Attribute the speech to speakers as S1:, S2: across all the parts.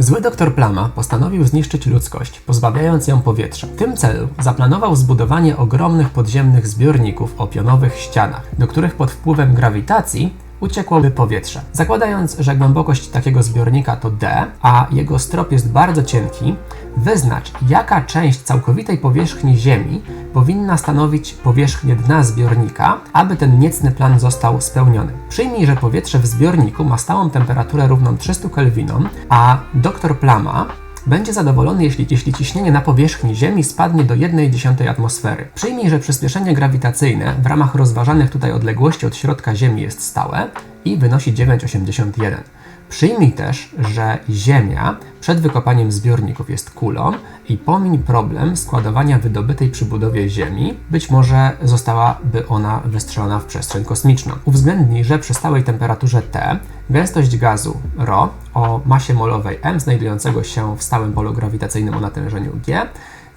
S1: Zły doktor Plama postanowił zniszczyć ludzkość, pozbawiając ją powietrza. W tym celu zaplanował zbudowanie ogromnych podziemnych zbiorników o pionowych ścianach, do których pod wpływem grawitacji uciekłoby powietrze. Zakładając, że głębokość takiego zbiornika to D, a jego strop jest bardzo cienki, wyznacz, jaka część całkowitej powierzchni Ziemi powinna stanowić powierzchnię dna zbiornika, aby ten niecny plan został spełniony. Przyjmij, że powietrze w zbiorniku ma stałą temperaturę równą 300 kelwinom, a dr Plama będzie zadowolony, jeśli, jeśli ciśnienie na powierzchni Ziemi spadnie do 1,1 atmosfery. Przyjmij, że przyspieszenie grawitacyjne w ramach rozważanych tutaj odległości od środka Ziemi jest stałe i wynosi 9,81. Przyjmij też, że Ziemia przed wykopaniem zbiorników jest kulą i pomiń problem składowania wydobytej przy budowie Ziemi. Być może zostałaby ona wystrzelona w przestrzeń kosmiczną. Uwzględnij, że przy stałej temperaturze T gęstość gazu ρ o masie molowej m znajdującego się w stałym polu grawitacyjnym o natężeniu G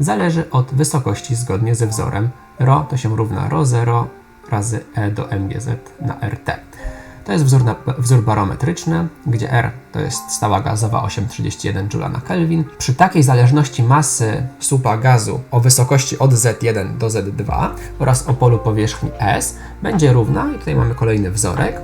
S1: zależy od wysokości zgodnie ze wzorem ρ to się równa ρ0 razy e do mgz na rt. To jest wzór, na, wzór barometryczny, gdzie R to jest stała gazowa 831 Joule na Kelvin. Przy takiej zależności masy słupa gazu o wysokości od Z1 do Z2 oraz o polu powierzchni S będzie równa, i tutaj mamy kolejny wzorek,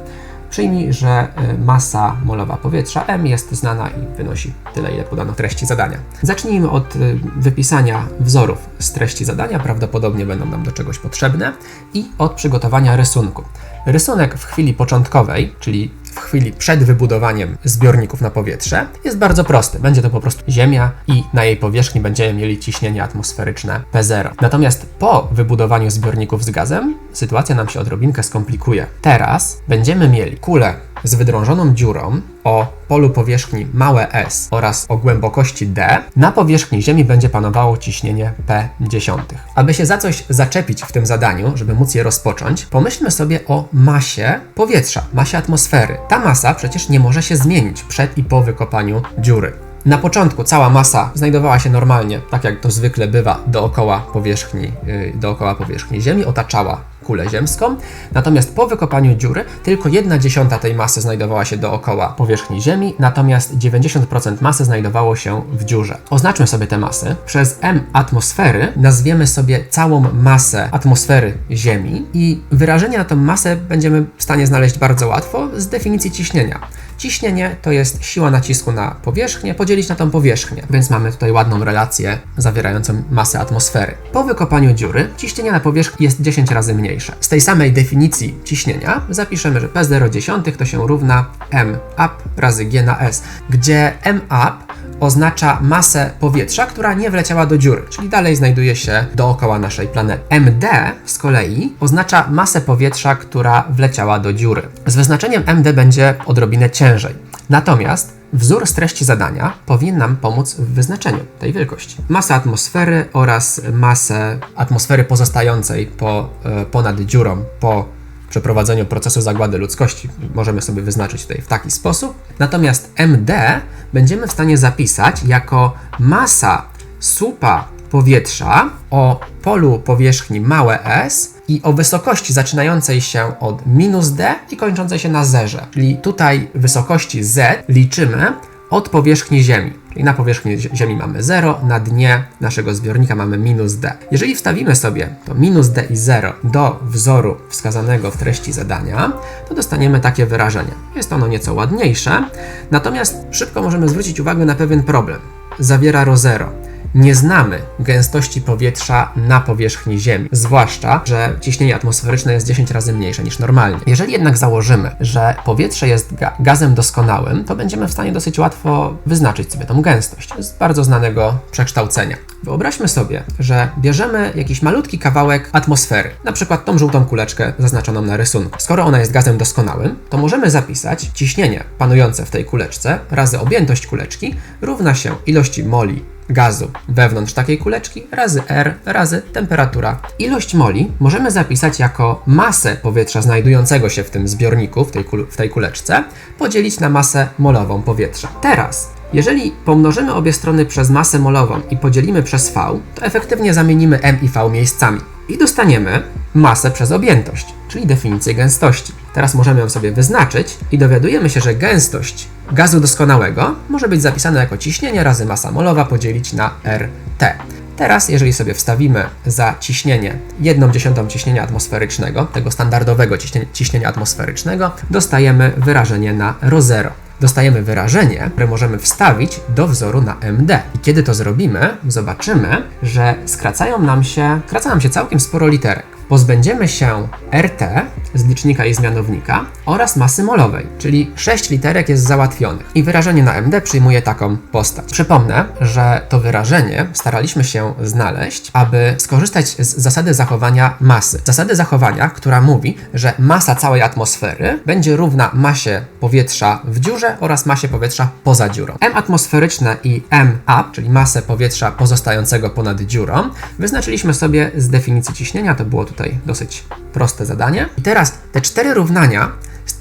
S1: Przyjmij, że y, masa molowa powietrza m jest znana i wynosi tyle, ile podano w treści zadania. Zacznijmy od y, wypisania wzorów z treści zadania, prawdopodobnie będą nam do czegoś potrzebne, i od przygotowania rysunku. Rysunek w chwili początkowej, czyli w chwili przed wybudowaniem zbiorników na powietrze, jest bardzo prosty. Będzie to po prostu Ziemia i na jej powierzchni będziemy mieli ciśnienie atmosferyczne P0. Natomiast po wybudowaniu zbiorników z gazem sytuacja nam się odrobinkę skomplikuje. Teraz będziemy mieli kulę z wydrążoną dziurą o polu powierzchni małe s oraz o głębokości d, na powierzchni Ziemi będzie panowało ciśnienie P10. Aby się za coś zaczepić w tym zadaniu, żeby móc je rozpocząć, pomyślmy sobie o masie powietrza, masie atmosfery. Ta masa przecież nie może się zmienić przed i po wykopaniu dziury. Na początku cała masa znajdowała się normalnie, tak jak to zwykle bywa, dookoła powierzchni, yy, dookoła powierzchni Ziemi, otaczała kulę ziemską. Natomiast po wykopaniu dziury tylko 1 dziesiąta tej masy znajdowała się dookoła powierzchni Ziemi, natomiast 90% masy znajdowało się w dziurze. Oznaczmy sobie te masy. Przez m atmosfery nazwiemy sobie całą masę atmosfery Ziemi i wyrażenie na tą masę będziemy w stanie znaleźć bardzo łatwo z definicji ciśnienia. Ciśnienie to jest siła nacisku na powierzchnię podzielić na tą powierzchnię, więc mamy tutaj ładną relację zawierającą masę atmosfery. Po wykopaniu dziury ciśnienie na powierzchni jest 10 razy mniejsze. Z tej samej definicji ciśnienia zapiszemy, że P0 to się równa m up razy g na s, gdzie m up oznacza masę powietrza, która nie wleciała do dziury, czyli dalej znajduje się dookoła naszej planety. MD z kolei oznacza masę powietrza, która wleciała do dziury. Z wyznaczeniem MD będzie odrobinę ciężej. Natomiast Wzór z treści zadania powinien nam pomóc w wyznaczeniu tej wielkości. Masę atmosfery oraz masę atmosfery pozostającej po, e, ponad dziurą po przeprowadzeniu procesu zagłady ludzkości możemy sobie wyznaczyć tutaj w taki sposób. Natomiast MD będziemy w stanie zapisać jako masa słupa powietrza o polu powierzchni małe s i o wysokości zaczynającej się od minus d i kończącej się na zerze. Czyli tutaj wysokości z liczymy od powierzchni Ziemi. Czyli na powierzchni Ziemi mamy 0, na dnie naszego zbiornika mamy minus d. Jeżeli wstawimy sobie to minus d i 0 do wzoru wskazanego w treści zadania, to dostaniemy takie wyrażenie. Jest ono nieco ładniejsze, natomiast szybko możemy zwrócić uwagę na pewien problem. Zawiera ro 0 nie znamy gęstości powietrza na powierzchni Ziemi, zwłaszcza, że ciśnienie atmosferyczne jest 10 razy mniejsze niż normalnie. Jeżeli jednak założymy, że powietrze jest ga gazem doskonałym, to będziemy w stanie dosyć łatwo wyznaczyć sobie tą gęstość z bardzo znanego przekształcenia. Wyobraźmy sobie, że bierzemy jakiś malutki kawałek atmosfery, na przykład tą żółtą kuleczkę zaznaczoną na rysunku. Skoro ona jest gazem doskonałym, to możemy zapisać ciśnienie panujące w tej kuleczce razy objętość kuleczki równa się ilości moli gazu wewnątrz takiej kuleczki razy R razy temperatura. Ilość moli możemy zapisać jako masę powietrza znajdującego się w tym zbiorniku, w tej, w tej kuleczce, podzielić na masę molową powietrza. Teraz jeżeli pomnożymy obie strony przez masę molową i podzielimy przez V, to efektywnie zamienimy M i V miejscami. I dostaniemy masę przez objętość, czyli definicję gęstości. Teraz możemy ją sobie wyznaczyć i dowiadujemy się, że gęstość gazu doskonałego może być zapisana jako ciśnienie razy masa molowa podzielić na RT. Teraz, jeżeli sobie wstawimy za ciśnienie 1 dziesiątą ciśnienia atmosferycznego, tego standardowego ciśnienia, atmosferycznego, dostajemy wyrażenie na rho zero. Dostajemy wyrażenie, które możemy wstawić do wzoru na MD. I kiedy to zrobimy, zobaczymy, że skracają nam się, skraca nam się całkiem sporo literek. Pozbędziemy się RT z licznika i zmianownika oraz masy molowej, czyli 6 literek jest załatwionych. I wyrażenie na MD przyjmuje taką postać. Przypomnę, że to wyrażenie staraliśmy się znaleźć, aby skorzystać z zasady zachowania masy. Zasady zachowania, która mówi, że masa całej atmosfery będzie równa masie powietrza w dziurze oraz masie powietrza poza dziurą. M atmosferyczne i M up, czyli masę powietrza pozostającego ponad dziurą, wyznaczyliśmy sobie z definicji ciśnienia, to było tutaj dosyć proste zadanie. I teraz te cztery równania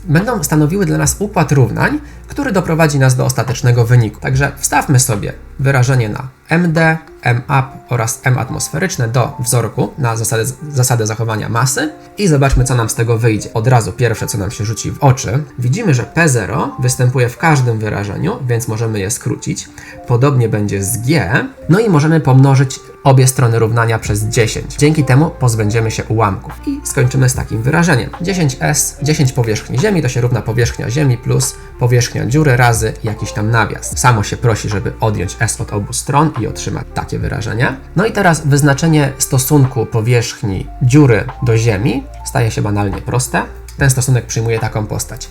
S1: będą stanowiły dla nas układ równań, który doprowadzi nas do ostatecznego wyniku. Także wstawmy sobie wyrażenie na MD, M up oraz M atmosferyczne do wzorku na zasadę, zasadę zachowania masy i zobaczmy, co nam z tego wyjdzie. Od razu pierwsze, co nam się rzuci w oczy, widzimy, że P0 występuje w każdym wyrażeniu, więc możemy je skrócić. Podobnie będzie z G, no i możemy pomnożyć obie strony równania przez 10. Dzięki temu pozbędziemy się ułamków i skończymy z takim wyrażeniem. 10S, 10 powierzchni Ziemi to się równa powierzchnia Ziemi plus powierzchnia dziury razy jakiś tam nawias. Samo się prosi, żeby odjąć S od obu stron i otrzymać takie wyrażenie. No i teraz wyznaczenie stosunku powierzchni dziury do Ziemi staje się banalnie proste. Ten stosunek przyjmuje taką postać.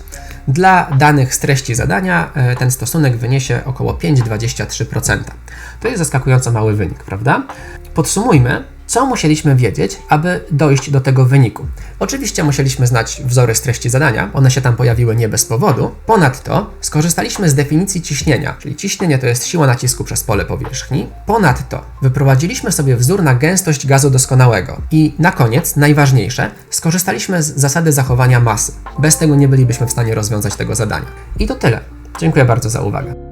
S1: Dla danych z treści zadania e, ten stosunek wyniesie około 5,23%. To jest zaskakująco mały wynik, prawda? Podsumujmy, co musieliśmy wiedzieć, aby dojść do tego wyniku. Oczywiście musieliśmy znać wzory z treści zadania, one się tam pojawiły nie bez powodu. Ponadto skorzystaliśmy z definicji ciśnienia, czyli ciśnienie to jest siła nacisku przez pole powierzchni. Ponadto wyprowadziliśmy sobie wzór na gęstość gazu doskonałego. I na koniec, najważniejsze, skorzystaliśmy z zasady zachowania masy. Bez tego nie bylibyśmy w stanie rozwiązać tego zadania. I to tyle. Dziękuję bardzo za uwagę.